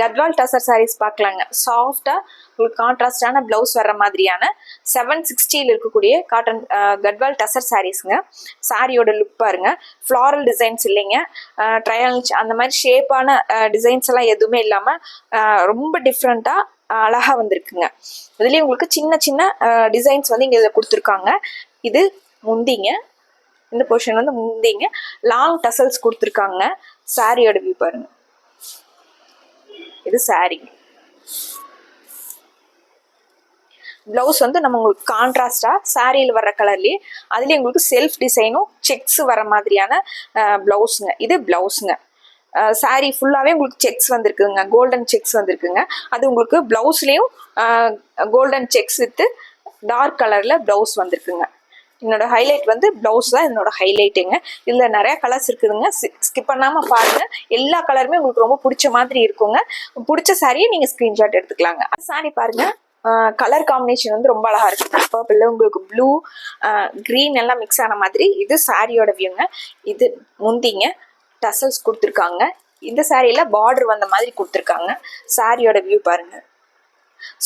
கத்வால் டசர் சாரீஸ் பார்க்கலாங்க. சாஃப்டாக உங்களுக்கு கான்ட்ராஸ்டான ப்ளவுஸ் வர்ற மாதிரியான செவன் சிக்ஸ்டியில் இருக்கக்கூடிய காட்டன் கட்வால் டசர் சாரீஸுங்க சாரியோட லுக் பாருங்க. ஃப்ளாரல் டிசைன்ஸ் இல்லைங்க. ட்ரையல் அந்த மாதிரி ஷேப்பான டிசைன்ஸ் எல்லாம் எதுவுமே இல்லாமல் ரொம்ப டிஃப்ரெண்ட்டாக அழகாக வந்திருக்குங்க. இதுலேயும் உங்களுக்கு சின்ன சின்ன டிசைன்ஸ் வந்து இங்கே இதில் கொடுத்துருக்காங்க. இது முந்திங்க. இந்த போர்ஷன் வந்து முந்திங்க. லாங் டசல்ஸ் கொடுத்துருக்காங்க. சாரியோட வியூ பாருங்கள் இது சாரி ப்ளவுஸ் வந்து நம்ம உங்களுக்கு கான்ட்ராஸ்டாக சாரியில் வர்ற கலர்லேயே அதுலேயே உங்களுக்கு செல்ஃப் டிசைனும் செக்ஸ் வர மாதிரியான ப்ளவுஸுங்க இது ப்ளவுஸுங்க சாரி ஃபுல்லாகவே உங்களுக்கு செக்ஸ் வந்திருக்குங்க கோல்டன் செக்ஸ் வந்திருக்குங்க. அது உங்களுக்கு ப்ளவுஸ்லேயும் கோல்டன் செக்ஸ் வித்து டார்க் கலரில் ப்ளவுஸ் வந்திருக்குங்க. என்னோட ஹைலைட் வந்து ப்ளவுஸ் தான் என்னோட ஹைலைட்டுங்க இதில் நிறைய கலர்ஸ் இருக்குதுங்க. ஸ்கிப் பண்ணாமல் பாருங்க. எல்லா கலருமே உங்களுக்கு ரொம்ப பிடிச்ச மாதிரி இருக்குங்க. பிடிச்ச சாரியை நீங்கள் ஸ்க்ரீன்ஷாட் எடுத்துக்கலாங்க. சாரி பாருங்க. கலர் காம்பினேஷன் வந்து ரொம்ப அழகா இருக்கு. பர்பிள் உங்களுக்கு ப்ளூ க்ரீன் எல்லாம் மிக்ஸ் ஆன மாதிரி இது சாரியோட வியூங்க இது முந்திங்க. டசல்ஸ் கொடுத்துருக்காங்க. இந்த சாரியில பார்டர் வந்த மாதிரி கொடுத்துருக்காங்க. சாரியோட வியூ பாருங்க.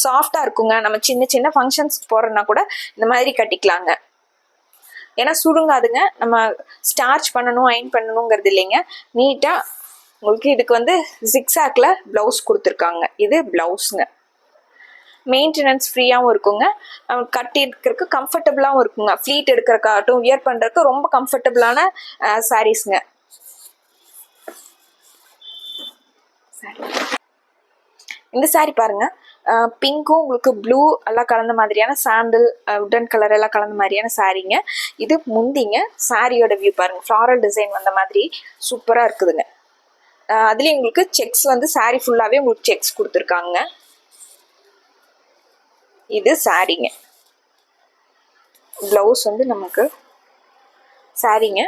சாஃப்டா இருக்குங்க. நம்ம சின்ன சின்ன ஃபங்க்ஷன்ஸ்க்கு போறோம்னா கூட இந்த மாதிரி கட்டிக்கலாங்க. ஏன்னா சுருங்காதுங்க நம்ம ஸ்டார்ச் பண்ணணும் அயன் பண்ணணுங்கிறது இல்லைங்க. நீட்டாக உங்களுக்கு இதுக்கு வந்து ஜிக்ஸாக்ல ப்ளவுஸ் கொடுத்துருக்காங்க. இது ப்ளவுஸுங்க மெயின்டெனன்ஸ் ஃப்ரீயாகவும் இருக்குங்க. கட்டி எடுக்கிறதுக்கு கம்ஃபர்டபுளாகவும் இருக்குங்க. ஃப்ளீட் எடுக்கிறக்காகட்டும் வியர் பண்ணுறதுக்கு ரொம்ப கம்ஃபர்டபுளான சாரீஸுங்க இந்த சாரி பாருங்க. பிங்க்கும் உங்களுக்கு ப்ளூ எல்லாம் கலந்த மாதிரியான சாண்டில் உடன் கலர் எல்லாம் கலந்த மாதிரியான சாரீங்க இது முந்திங்க சாரியோட வியூ பாருங்கள் ஃப்ளாரல் டிசைன் வந்த மாதிரி சூப்பராக இருக்குதுங்க. அதுலேயும் உங்களுக்கு செக்ஸ் வந்து சாரி ஃபுல்லாகவே உங்களுக்கு செக்ஸ் கொடுத்துருக்காங்க. இது சாரிங்க ப்ளவுஸ் வந்து நமக்கு சாரிங்க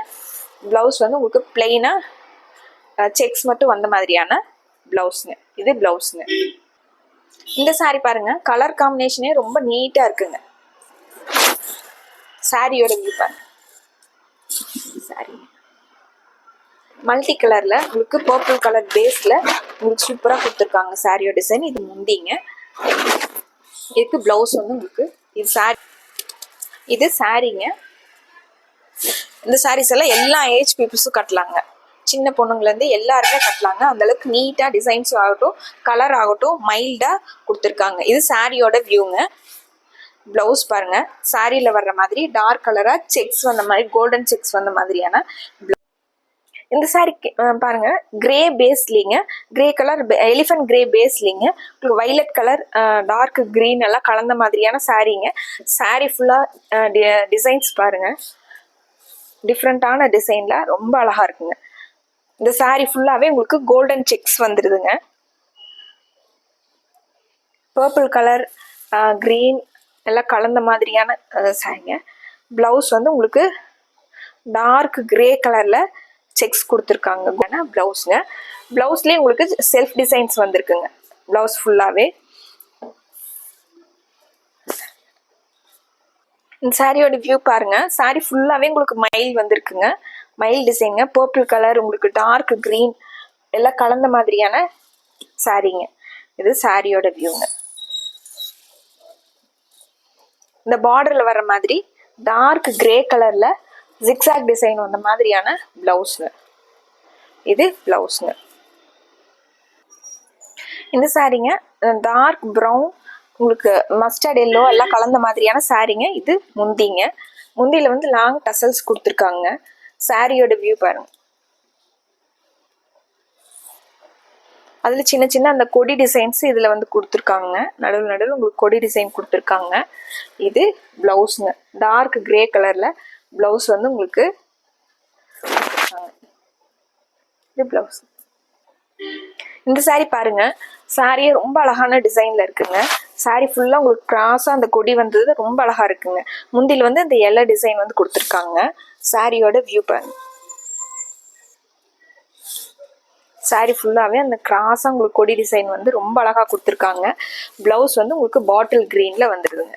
ப்ளவுஸ் வந்து உங்களுக்கு பிளெயினாக செக்ஸ் மட்டும் வந்த மாதிரியான ப்ளவுஸுங்க இது ப்ளவுஸுங்க இந்த சாரி பாருங்க கலர் காம்பினேஷனே ரொம்ப நீட்டாக இருக்குங்க. சாரியோட வியூ பாருங்க சாரி மல்டி கலரில் உங்களுக்கு பர்பிள் கலர் பேஸில் உங்களுக்கு சூப்பராக கொடுத்துருக்காங்க சாரியோட டிசைன் இது முந்திங்க. இதுக்கு ப்ளவுஸ் வந்து உங்களுக்கு இது சாரி இது சாரிங்க இந்த சாரீஸ் எல்லாம் எல்லா ஏஜ் பீப்புள்ஸும் கட்டலாங்க. சின்ன பொண்ணுங்கலேருந்து எல்லாருமே கட்டலாங்க. அந்தளவுக்கு நீட்டாக டிசைன்ஸ் ஆகட்டும் கலர் ஆகட்டும் மைல்டாக கொடுத்துருக்காங்க. இது சாரியோட வியூங்க ப்ளவுஸ் பாருங்க. சாரியில் வர்ற மாதிரி டார்க் கலராக செக்ஸ் வந்த மாதிரி கோல்டன் செக்ஸ் வந்த மாதிரியான இந்த சாரி பாருங்க. கிரே பேஸ்லிங்க கிரே கலர் எலிஃபென்ட் கிரே பேஸ்லிங்க உங்களுக்கு வைலட் கலர் டார்க் க்ரீன் எல்லாம் கலந்த மாதிரியான சாரீங்க சாரி ஃபுல்லாக டிசைன்ஸ் பாருங்க. டிஃப்ரெண்ட்டான டிசைனில் ரொம்ப அழகாக இருக்குங்க. இந்த சாரி ஃபுல்லாகவே உங்களுக்கு கோல்டன் செக்ஸ் வந்துடுதுங்க பர்பிள் கலர் க்ரீன் நல்லா கலந்த மாதிரியான சாரிங்க. ப்ளவுஸ் வந்து உங்களுக்கு டார்க் கிரே கலரில் செக்ஸ் கொடுத்துருக்காங்க. ப்ளவுஸுங்க ப்ளவுஸ்லேயே உங்களுக்கு செல்ஃப் டிசைன்ஸ் வந்திருக்குங்க. ப்ளவுஸ் ஃபுல்லாகவே இந்த சாரியோட வியூ பாருங்க. சாரி ஃபுல்லாகவே உங்களுக்கு மயில் வந்திருக்குங்க. மயில் டிசைனுங்க பர்பிள் கலர் உங்களுக்கு டார்க் க்ரீன் எல்லாம் கலந்த மாதிரியான சாரீங்க இது சாரியோட வியூங்க இந்த பார்டரில் வர மாதிரி டார்க் கிரே கலரில் ஜிக்ஸாக் டிசைன் வந்த மாதிரியான ப்ளவுஸுங்க இது ப்ளவுஸுங்க இந்த சாரீங்க டார்க் ப்ரௌன் உங்களுக்கு மஸ்டர்ட் எல்லோ எல்லாம் கலந்த மாதிரியான சாரீங்க இது முந்திங்க. முந்தியில் வந்து லாங் டசல்ஸ் கொடுத்துருக்காங்க. சாரியோட வியூ பாருங்க. அதில் சின்ன சின்ன அந்த கொடி டிசைன்ஸ் இதில் வந்து கொடுத்துருக்காங்க. நடுவில் நடுவில் உங்களுக்கு கொடி டிசைன் கொடுத்துருக்காங்க. இது ப்ளவுஸுங்க டார்க் கிரே கலரில் ப்ளவுஸ் வந்து உங்களுக்கு இது ப்ளவுஸ் இந்த சாரீ பாருங்க. சாரியே ரொம்ப அழகான டிசைன்ல இருக்குங்க. சாரி ஃபுல்லா உங்களுக்கு கிராஸா அந்த கொடி வந்தது ரொம்ப அழகா இருக்குங்க. முந்தில் வந்து இந்த எல்லோ டிசைன் வந்து கொடுத்துருக்காங்க. சாரியோட வியூ பாருங்க. சாரீ ஃபுல்லாகவே அந்த கிராஸாக உங்களுக்கு கொடி டிசைன் வந்து ரொம்ப அழகாக கொடுத்துருக்காங்க. ப்ளவுஸ் வந்து உங்களுக்கு பாட்டில் க்ரீனில் வந்துடுதுங்க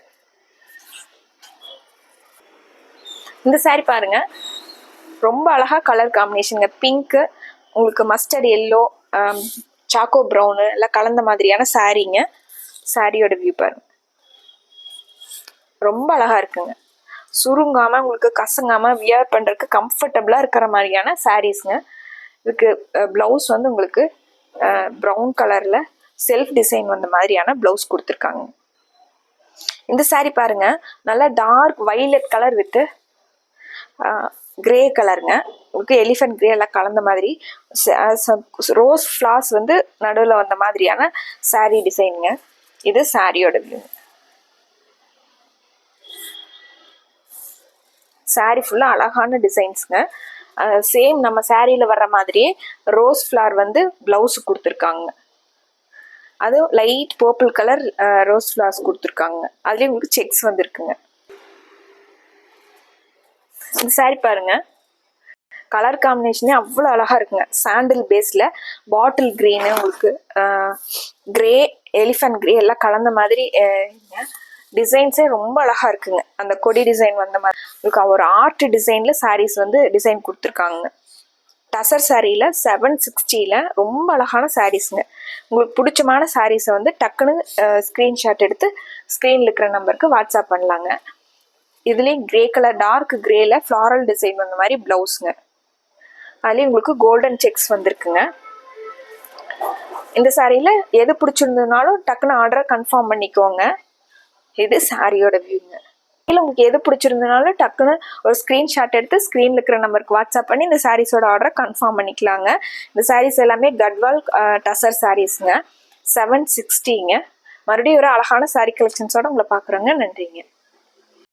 இந்த சாரீ பாருங்க. ரொம்ப அழகாக கலர் காம்பினேஷனுங்க பிங்க்கு உங்களுக்கு மஸ்டர்ட் எல்லோ சாக்கோ ப்ரௌனு எல்லாம் கலந்த மாதிரியான சாரீங்க சாரியோட வியூ பாருங்க. ரொம்ப அழகாக இருக்குங்க. சுருங்காமல் உங்களுக்கு கசங்காமல் வியர் பண்ணுறதுக்கு கம்ஃபர்டபுளாக இருக்கிற மாதிரியான சாரீஸுங்க இதுக்கு ப்ளவுஸ் வந்து உங்களுக்கு ப்ரௌன் கலரில் செல்ஃப் டிசைன் வந்த மாதிரியான ப்ளவுஸ் கொடுத்துருக்காங்க. இந்த saree பாருங்க. நல்லா dark violet colour with grey கலருங்க உங்களுக்கு எலிஃபென்ட் கிரே எல்லாம் கலந்த மாதிரி ரோஸ் ஃப்ளார்ஸ் வந்து நடுவில் வந்த மாதிரியான saree டிசைனுங்க இது சாரியோட வியூ ஃபுல்லாக அழகான டிசைன்ஸுங்க சேம் நம்ம சாரியில் வர்ற மாதிரியே ரோஸ் ஃப்ளார் வந்து ப்ளவுஸ் கொடுத்துருக்காங்க. அதுவும் light purple colour rose flowers கொடுத்துருக்காங்க. அதுலேயும் உங்களுக்கு செக்ஸ் வந்துருக்குங்க. இந்த சாரி பாருங்க. கலர் காம்பினேஷனே அவ்வளோ அழகாக இருக்குங்க. சாண்டில் பேஸில் பாட்டில் க்ரீனு உங்களுக்கு க்ரே எலிஃபண்ட் க்ரே எல்லாம் கலந்த மாதிரி டிசைன்ஸே ரொம்ப அழகா இருக்குங்க. அந்த கொடி டிசைன் வந்த மாதிரி. உங்களுக்கு ஒரு ஆர்ட் டிசைனில் சாரீஸ் வந்து டிசைன் கொடுத்துருக்காங்க. டசர் சாரியில் செவன் சிக்ஸ்டியில் ரொம்ப அழகான சாரீஸுங்க உங்களுக்கு பிடிச்சமான சாரீஸை வந்து டக்குன்னு ஸ்க்ரீன்ஷாட் எடுத்து ஸ்க்ரீனில் இருக்கிற நம்பருக்கு வாட்ஸ்அப் பண்ணலாங்க. இதுலேயும் கிரே கலர் டார்க் கிரேல ஃப்ளாரல் டிசைன் வந்த மாதிரி ப்ளவுஸுங்க அதுலேயும் உங்களுக்கு கோல்டன் செக்ஸ் வந்திருக்குங்க. இந்த சாரியில் எது பிடிச்சிருந்ததுனாலும் டக்குன்னு ஆர்டரை கன்ஃபார்ம் பண்ணிக்கோங்க. இது சாரியோட வியூங்க இல்லை உங்களுக்கு எது பிடிச்சிருந்தனாலும் டக்குன்னு ஒரு ஸ்க்ரீன்ஷாட் எடுத்து ஸ்க்ரீனில் இருக்கிற நம்பருக்கு வாட்ஸ்அப் பண்ணி இந்த சாரீஸோட ஆர்டரை கன்ஃபார்ம் பண்ணிக்கலாங்க. இந்த சாரீஸ் எல்லாமே கட்வால் டசர் சாரீஸுங்க செவன் சிக்ஸ்டிங்க மறுபடியும் ஒரு அழகான சாரீ கலெக்ஷன்ஸோட உங்களை பார்க்குறோங்க. நன்றிங்க.